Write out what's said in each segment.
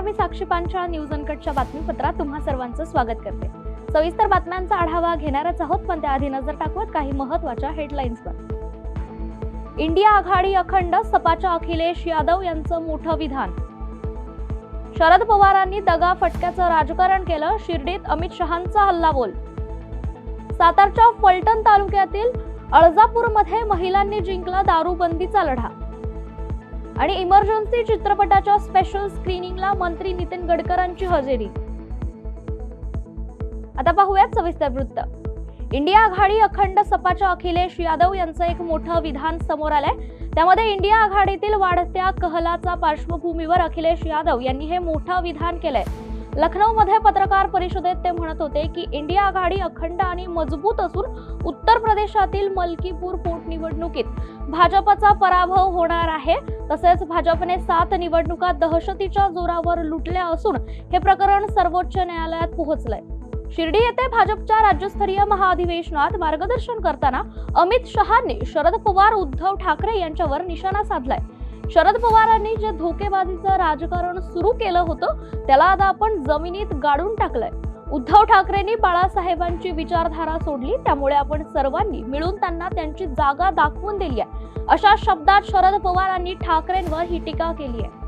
नमस्कार मी साक्षी पांचाळ न्यूज अनकटच्या बातमीपत्रात तुम्हा सर्वांचं स्वागत करते. सविस्तर बातम्यांचा आढावा घेणारच आहोत पण त्याआधी नजर टाकवत काही महत्त्वाच्या हेडलाईन्सवर. इंडिया आघाडी अखंड सपाच्या अखिलेश यादव यांचं मोठं विधान. शरद पवारांनी दगा फटक्याचं राजकारण केलं शिर्डीत अमित शहांचा हल्लाबोल. सातारच्या फलटण तालुक्यातील अळजापूरमध्ये महिलांनी जिंकला दारूबंदीचा लढा. आणि इमर्जन्सी चित्रपटाच्या स्पेशल स्क्रीनिंगला मंत्री नितीन गडकरांची हजेरी. आता पाहूयात सविस्तर वृत्त. इंडिया आघाडी अखंड सपाच्या अखिलेश यादव यांचं एक मोठं विधान समोर आलंय. त्यामध्ये इंडिया आघाडीतील वाढत्या कहलाचा पार्श्वभूमीवर अखिलेश यादव यांनी हे मोठं विधान केलंय. लखनौमध्ये पत्रकार परिषदेत ते म्हणत होते की इंडिया आघाडी अखंड आणि मजबूत असून उत्तर प्रदेशातील मलकीपूर पोटनिवडणुकीत भाजपचा पराभव होणार आहे. तसेच भाजपने सात निवडणुका दहशतीच्या जोरावर लुटल्या असून हे प्रकरण सर्वोच्च न्यायालयात पोहोचलंय. शिर्डी येथे भाजपच्या राज्यस्तरीय महाअधिवेशनात मार्गदर्शन करताना अमित शहांनी शरद पवार उद्धव ठाकरे यांच्यावर निशाणा साधलाय. शरद पवारांनी जे धोकेबाजीचं राजकारण सुरू केलं होतं त्याला आता आपण जमिनीत गाडून टाकलंय. उद्धव ठाकरेंनी बाळासाहेबांची विचारधारा सोडली त्यामुळे आपण सर्वांनी मिळून त्यांना त्यांची जागा दाखवून दिली आहे. अशा शब्दात शरद पवारांनी ठाकरेंवर ही टीका केली आहे.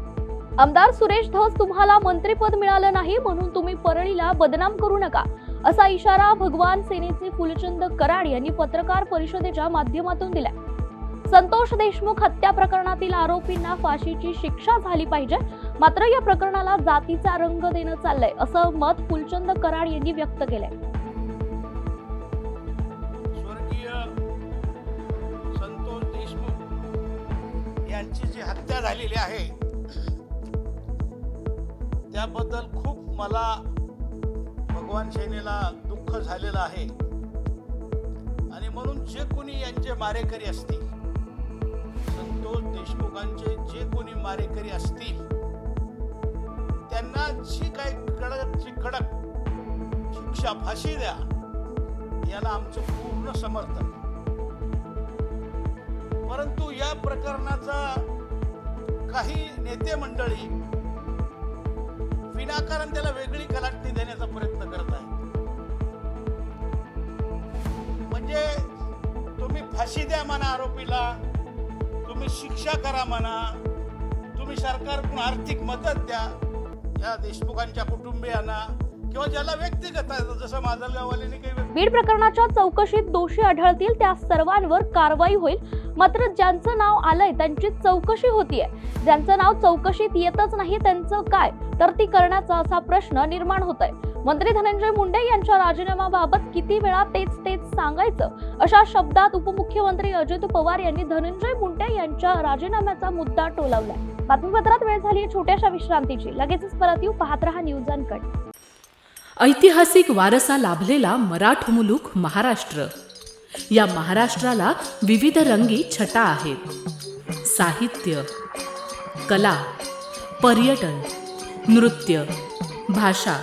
आमदार सुरेश धस तुम्हाला मंत्रीपद मिळालं नाही म्हणून तुम्ही परळीला बदनाम करू नका असा इशारा भगवान सेनेचे फुलचंद कराड यांनी पत्रकार परिषदेच्या माध्यमातून दिला संतोष देशमुख हत्या प्रकरणातील आरोपींना फाशीची शिक्षा झाली पाहिजे. मात्र या प्रकरणाला जातीचा रंग देणं चाललंय असं मत फुलचंद कराड यांनी व्यक्त केलंय. स्वर्गीय संतोष देशमुख यांची जी हत्या झालेली आहे त्याबद्दल खूप मला भगवान सेनेला दुःख झालेलं आहे. आणि म्हणून जे कोणी यांचे मारेकरी असतील देशमुखांचे जे कोणी मारेकरी असतील त्यांना जी काही कडकची कडक शिक्षा फाशी द्या याला आमचं पूर्ण समर्थन. परंतु या प्रकरणाचा काही नेते मंडळी विनाकारण त्याला वेगळी कलाटणी देण्याचा प्रयत्न करत आहे म्हणजे तुम्ही फाशी द्या म्हणा आरोपीला तुम्ही शिक्षा करा म्हणा तुम्ही सरकारकडून आर्थिक मदत द्या या देशमुखांच्या कुटुंबियांना किंवा ज्याला व्यक्तिगत जसं माजलगाववाल्यांनी काही बीड प्रकरणाच्या चौकशीत दोषी आढळतील त्या सर्वांवर कारवाई होईल. मात्र ज्यांचं नाव आलंय त्यांची चौकशी होतीये. ज्यांचं नाव चौकशीत येतच नाही त्यांचं काय? तर ती करण्याचा असा प्रश्न निर्माण होत आहे मंत्री धनंजय मुंडे यांच्या राजीनाम्याबाबत किती वेळा तेच तेच सांगायचं? अशा शब्दात उपमुख्यमंत्री अजित पवार यांनी धनंजय मुंडे यांच्या राजीनाम्याचा मुद्दा टोलावलाय. बातमीपत्रात वेळ झाली छोट्याशा विश्रांतीची. लगेचच परत येऊ. पाहत रहा न्यूज अनकट ऐतिहासिक वारसा लाभलेला मराठ मुलुख महाराष्ट्र. या महाराष्ट्राला विविध रंगी छटा आहेत. साहित्य कला पर्यटन नृत्य भाषा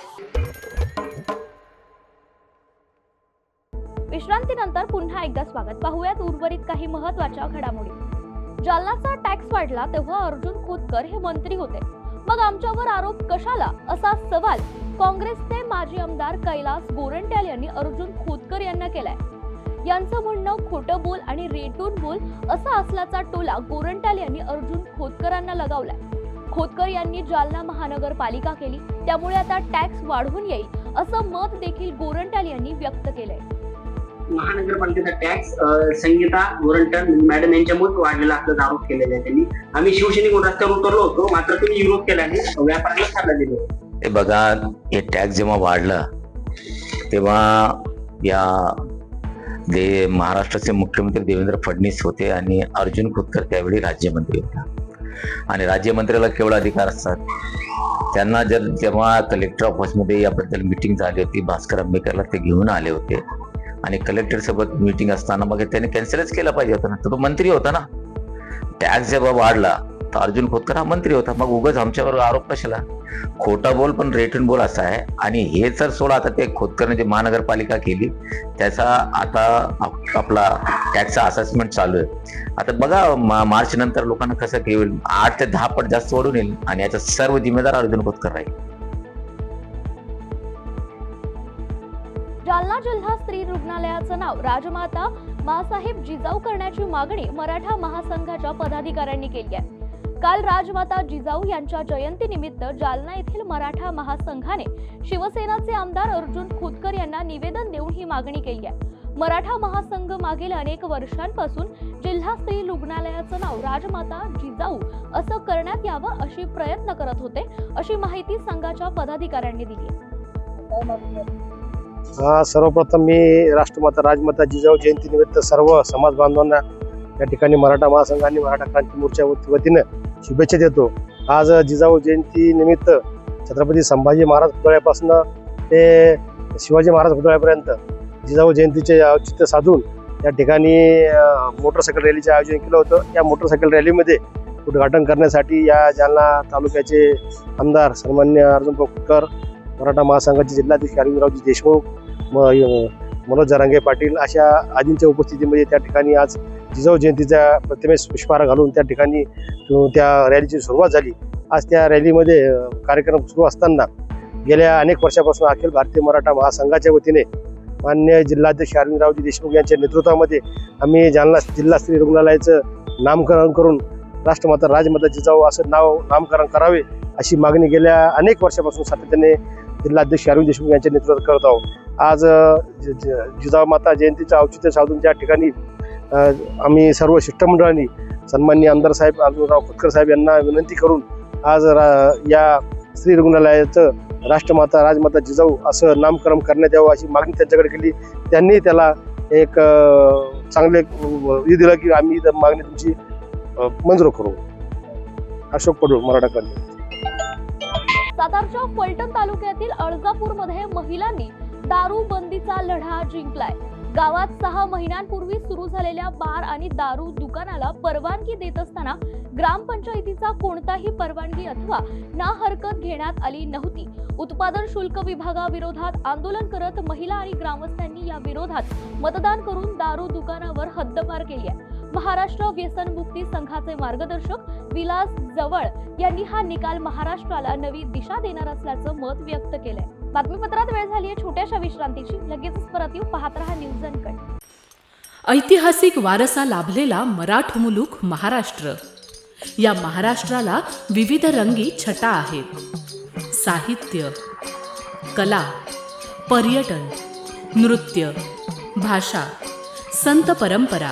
विश्रांतीनंतर पुन्हा एकदा स्वागत. पाहूयात उर्वरित काही महत्त्वाच्या घडामोडी. जालनाचा टॅक्स वाढला तेव्हा अर्जुन खोतकर हे मंत्री होते. मग आमच्यावर आरोप कशाला? असा सवाल काँग्रेसचे माजी आमदार कैलास गोरंट्याल यांनी अर्जुन खोतकर यांना केलाय. यांचं म्हणणं खोटं बोल आणि रेटून बोल असा असल्याचा टोला गोरंट्याल यांनी अर्जुन खोतकरांना लगावलाय. खोतकर यांनी जालना महानगरपालिका केली. त्यामुळे आता टॅक्स वाढवून येईल असं मत देखील गोरंट्याल यांनी व्यक्त केलंय. महानगरपालिकेचा टॅक्स संगीता गोरंटन मॅडम यांच्यामुळे वाढलेला असल्याचा आरोप केलेला आहे त्यांनी. आम्ही शिवसैनिक रस्त्यावर उतरलो होतो मात्र तुम्ही विरोध केल्याने व्यापाऱ्याला सल्ला दिले हे बघा हे टॅक्स जेव्हा वाढला तेव्हा या दे महाराष्ट्राचे मुख्यमंत्री देवेंद्र फडणवीस होते आणि अर्जुन खोतकर त्यावेळी राज्यमंत्री होता. आणि राज्यमंत्र्याला केवळ अधिकार असतात. त्यांना जर जेव्हा कलेक्टर ऑफिसमध्ये याबद्दल मिटिंग झाली होती भास्कर आंबेकरला ते घेऊन आले होते. आणि कलेक्टर सोबत मिटिंग असताना मग त्याने कॅन्सलच केला पाहिजे होता ना. तो मंत्री होता ना. टॅक्स जेव्हा वाढला तर अर्जुन खोतकर हा मंत्री होता. मग उगाच आमच्यावर आरोप कशाला? खोटा बोल पण रेटून बोल असा आहे. आणि हे जर सोडा आता ते खोतकरने जे महानगरपालिका केली त्याचा आता आप- आपला टॅक्सचा असेसमेंट चालू आहे. आता बघा मा- मार्च नंतर लोकांना कसं घेईल आठ ते दहा पट जास्त वाढून येईल. आणि याचा सर्व जिम्मेदार अर्जुन खोतकर राहील. जालना जिल्हा स्त्री रुग्णालयाचं नाव राजमाता मासाहेब जिजाऊ करण्याची मागणी मराठा महासंघाच्या पदाधिकाऱ्यांनी केली आहे. काल राजमाता जिजाऊ यांच्या जयंतीनिमित्त जालना येथील मराठा महासंघाने शिवसेनाचे आमदार अर्जुन खोतकर यांना निवेदन देऊन ही मागणी केली आहे. मराठा महासंघ मागील अनेक वर्षांपासून जिल्हा स्त्री रुग्णालयाचं नाव राजमाता जिजाऊ असं करण्यात यावं अशी प्रयत्न करत होते अशी माहिती संघाच्या पदाधिकाऱ्यांनी दिली आहे? सर्वप्रथम मी राष्ट्रमाता राजमाता जिजाऊ जयंतीनिमित्त सर्व समाज बांधवांना या ठिकाणी मराठा महासंघ आणि मराठा क्रांती मोर्चा वतीनं शुभेच्छा देतो. आज जिजाऊ जयंतीनिमित्त छत्रपती संभाजी महाराज पुतळ्यापासून ते शिवाजी महाराज पुतळ्यापर्यंत जिजाऊ जयंतीचे औचित्य साधून या ठिकाणी मोटरसायकल रॅलीचे आयोजन केलं होतं. या मोटरसायकल रॅलीमध्ये उद्घाटन करण्यासाठी या जालना तालुक्याचे आमदार सन्मान्य अर्जुन खोतकर मराठा महासंघाचे जिल्हाध्यक्ष अरविंदरावजी देशमुख म मनोज जरांगे पाटील अशा आदींच्या उपस्थितीमध्ये त्या ठिकाणी आज जिजाऊ जयंतीच्या प्रतिमेस पुष्पहार घालून त्या ठिकाणी त्या रॅलीची सुरुवात झाली. आज त्या रॅलीमध्ये कार्यक्रम सुरू असताना गेल्या अनेक वर्षापासून अखिल भारतीय मराठा महासंघाच्या वतीने मान्य जिल्हाध्यक्ष अरविंदरावजी देशमुख यांच्या नेतृत्वामध्ये आम्ही जालना जिल्हा स्त्री रुग्णालयाचं नामकरण करून राष्ट्रमाता राजमाता जिजाऊ असं नाव नामकरण करावे अशी मागणी गेल्या अनेक वर्षापासून सातत्याने जिल्हाध्यक्ष अरविंद देशमुख यांच्या नेतृत्वात करत आहोत. आज जिजामाता जिजाऊ माता जयंतीचं औचित्य साधून ज्या ठिकाणी आम्ही सर्व शिष्टमंडळांनी सन्माननीय आमदार साहेब अर्जुनराव खोतकर साहेब यांना विनंती करून आज रा- या स्त्री रुग्णालयाचं राष्ट्रमाता राजमाता जिजाऊ असं नामकरण करण्यात यावं अशी मागणी त्यांच्याकडे केली. त्यांनी त्याला एक चांगले हे दिलं की आम्ही मागणी तुमची मंजूर करू. अशोक पडू मराठा क्रांती सातारच्या फलटण तालुक्यातील अळजापूरमध्ये महिलांनी दारू बंदीचा लढा जिंकलाय. गावात सहा महिन्यांपूर्वी सुरू झालेल्या बार आणि दारू दुकानाला परवानगी देत असताना ग्रामपंचायतीचा कोणताही परवानगी अथवा ना हरकत घेण्यात आली नव्हती. उत्पादन शुल्क विभागाविरोधात आंदोलन करत महिला आणि ग्रामस्थांनी या विरोधात मतदान करून दारू दुकानावर हद्दपार केली आहे. महाराष्ट्र व्यसनमुक्ती संघाचे मार्गदर्शक विलास जवळ यांनी हा निकाल महाराष्ट्राला नवी दिशा देणार असल्याचं मत व्यक्त केलंय. बातमीपत्रात वेळ झाली आहे छोट्याशा विश्रांतीची. लगेचच परत येऊ. पाहत राहा न्यूज अनकट ऐतिहासिक वारसा लाभलेला मराठ मुलूक महाराष्ट्र. या महाराष्ट्राला विविध रंगी छटा आहेत. साहित्य कला पर्यटन नृत्य भाषा संत परंपरा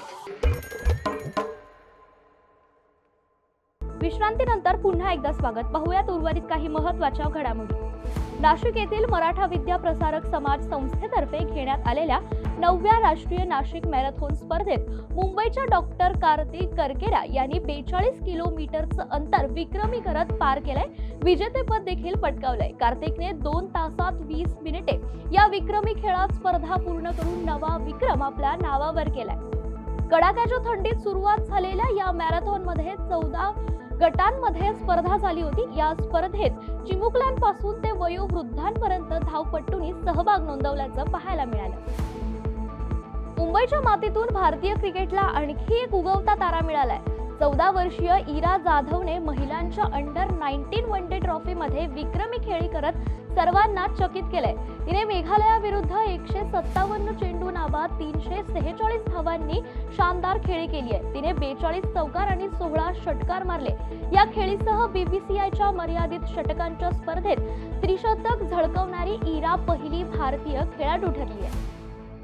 विश्रांतीनंतर पुन्हा एकदा स्वागत. पाहूयात उर्वरित काही महत्त्वाच्या घडामोडी. नाशिक येथील मराठा विद्या प्रसारक समाज संस्थेतर्फे घेण्यात आलेल्या नवव्या राष्ट्रीय नाशिक मॅरेथॉन स्पर्धेत मुंबईच्या डॉक्टर कार्तिक करकेरा यांनी बेचाळीस किलोमीटरचं अंतर विक्रमी करत पार केलंय. विजेतेपद देखील पटकावलंय. कार्तिकने दोन तासात वीस मिनिटे या विक्रमी खेळात स्पर्धा पूर्ण करून नवा विक्रम आपल्या नावावर केलाय. कडाक्याच्या थंडीत सुरुवात झालेल्या या मॅरेथॉनमध्ये चौदा गटांमध्ये स्पर्धा झाली होती. या स्पर्धेत चिमुकल्यांपासून ते वयोवृद्धांपर्यंत धावपट्टूंनी सहभाग नोंदवल्याचं पाहायला मिळालं. मुंबईच्या मातीतून भारतीय क्रिकेटला आणखी एक उगवता तारा मिळालाय. चौदा वर्षीय इरा जाधवने महिलांच्या अंडर नाईन्टीन वन डे ट्रॉफीमध्ये विक्रमी खेळी करत सर्वांना चकित केलंय. तिने मेघालयाविरुद्ध एकशे सत्तावन्न चेंडू नाबाद तीनशे सेहेचाळीस धावांनी शानदार खेळी केली आहे तिने बेचाळीस चौकार आणि सोळा षटकार मारले. या खेळीसह बीबीसीआयच्या मर्यादित षटकांच्या स्पर्धेत त्रिशतक झळकवणारी इरा पहिली भारतीय खेळाडू ठरली आहे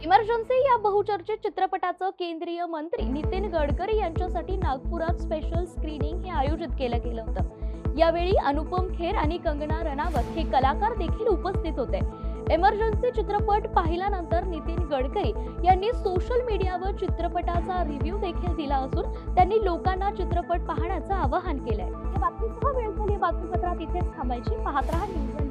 इमर्जन्सी या बहुचर्चित चित्रपटाचं केंद्रीय मंत्री नितीन गडकरी यांच्यासाठी नागपुरात स्पेशल स्क्रीनिंग हे आयोजित केलं गेलं होतं. यावेळी अनुपम खेर आणि कंगना रनावत हे कलाकार देखील उपस्थित होते. एमर्जन्सी चित्रपट पाहिल्यानंतर नितीन गडकरी यांनी सोशल मीडियावर चित्रपटाचा रिव्ह्यू देखील दिला असून त्यांनी लोकांना चित्रपट पाहण्याचं आवाहन केलंय. या बातमीसह वेळ झाली बातमीपत्रात इथेच थांबायची. पाहत राहा न्यूज